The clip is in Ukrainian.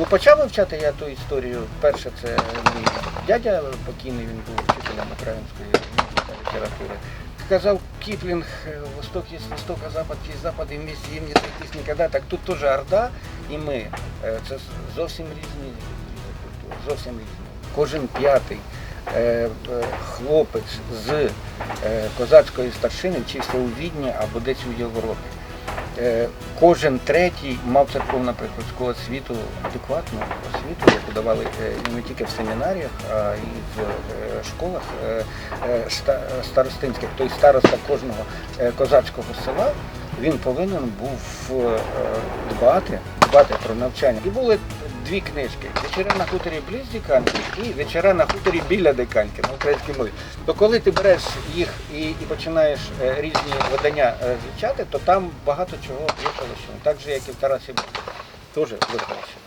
Ну, почав вивчати я ту історію. Перше, це мій дядя покійний, він був вчителем української літератури. Сказав Кіплінг, Восток є Восток, а Запад є Запад, і вместе їм не сойтись ніколи. Так тут теж Орда і ми. Е, Це зовсім різні культури, зовсім різні. Кожен п'ятий е, е, хлопець з козацької старшини вчився у Відні або десь у Європі. Е, Кожен третій мав церковно-приходську освіту, адекватну освіту, яку давали е, не тільки в семінаріях, а і в е, школах ста- старостинських. Тобто староста кожного козацького села він повинен був дбати, дбати про навчання. І були дві книжки: вечора на хуторі близь Диканьки і вечора на хуторі біля Диканьки на українській мові. То коли ти береш їх і, і починаєш е, різні видання е, звучати, то там багато чого виколощено. Так же, як і в Тарасі Бульбі. Теж виколощено.